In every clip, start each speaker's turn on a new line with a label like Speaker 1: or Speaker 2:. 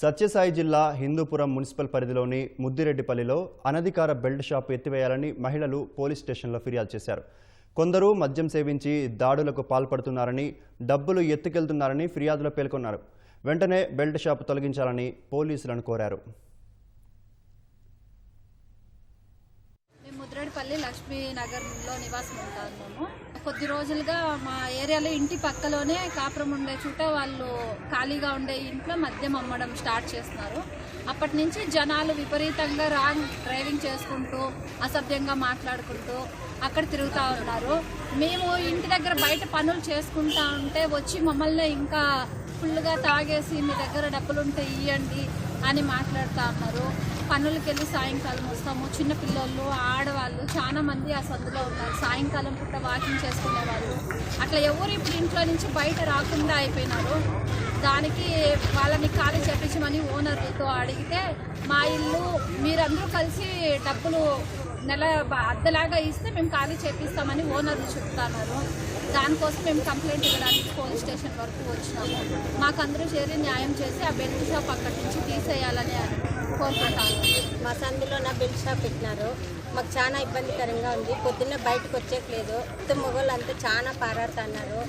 Speaker 1: సత్యసాయి జిల్లా హిందూపురం మున్సిపల్ పరిధిలోని ముద్దిరెడ్డిపల్లిలో అనధికార బెల్ట్ షాప్ ఎత్తివేయాలని మహిళలు పోలీస్ స్టేషన్లో ఫిర్యాదు చేశారు. కొందరు మద్యం సేవించి దాడులకు పాల్పడుతున్నారని డబ్బులు ఎత్తుకెళ్తున్నారని ఫిర్యాదులో పేర్కొన్నారు. వెంటనే బెల్ట్ షాప్ తొలగించాలని పోలీసులను కోరారు.
Speaker 2: ముద్రడిపల్లి నివాసం ఉంటాము. కొద్ది రోజులుగా మా ఏరియాలో ఇంటి పక్కలోనే కాపురం ఉండే చోట వాళ్ళు ఖాళీగా ఉండే ఇంట్లో మద్యం అమ్మడం స్టార్ట్ చేస్తున్నారు. అప్పటి నుంచి జనాలు విపరీతంగా రాంగ్ డ్రైవింగ్ చేసుకుంటూ అసభ్యంగా మాట్లాడుకుంటూ అక్కడ తిరుగుతూ ఉన్నారు. మేము ఇంటి దగ్గర బయట పనులు చేసుకుంటా ఉంటే వచ్చి మమ్మల్ని ఇంకా ఫుల్గా తాగేసి మీ దగ్గర డబ్బులు ఉంటే ఇవ్వండి అని మాట్లాడుతూ ఉన్నారు. పనులకి వెళ్ళి సాయంకాలం వస్తాము. చిన్నపిల్లలు ఆడవాళ్ళు చాలా మంది ఆ సందులో ఉన్నారు. సాయంకాలం పూట వాకింగ్ చేసుకునే వాళ్ళు అట్లా ఎవరు ఇప్పుడు ఇంట్లో నుంచి బయట రాకుండా అయిపోయినారు. దానికి వాళ్ళని ఖాళీ చెప్పించమని ఓనర్లతో అడిగితే మా ఇల్లు మీరందరూ కలిసి డబ్బులు నెల అద్దెలాగా ఇస్తే మేము ఖాళీ చేపిస్తామని ఓనర్లు చెప్తున్నారు. దానికోసం మేము కంప్లైంట్ ఇవ్వడానికి పోలీస్ స్టేషన్ వరకు వచ్చినాము. మాకు అందరూ చేరి న్యాయం చేసి ఆ బెల్ట్ షాప్ అక్కడి నుంచి తీసేయాలని కోరుకుంటాను
Speaker 3: మా సందులో నా బెల్ట్ షాప్ పెట్టినారు. మాకు చాలా ఇబ్బందికరంగా ఉంది. పొద్దున్నే బయటకు వచ్చేయట్లేదు. మొత్తం మొగోళ్ళు అంతా చాలా పారాడుతున్నారు.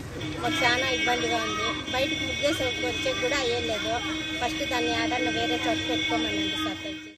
Speaker 3: మాకు చాలా ఇబ్బందిగా ఉంది. బయటకు ముగ్గేసి వచ్చే కూడా అయ్యలేదు. ఫస్ట్ దాన్ని ఆడన్న వేరే చోట పెట్టుకోమని సార్.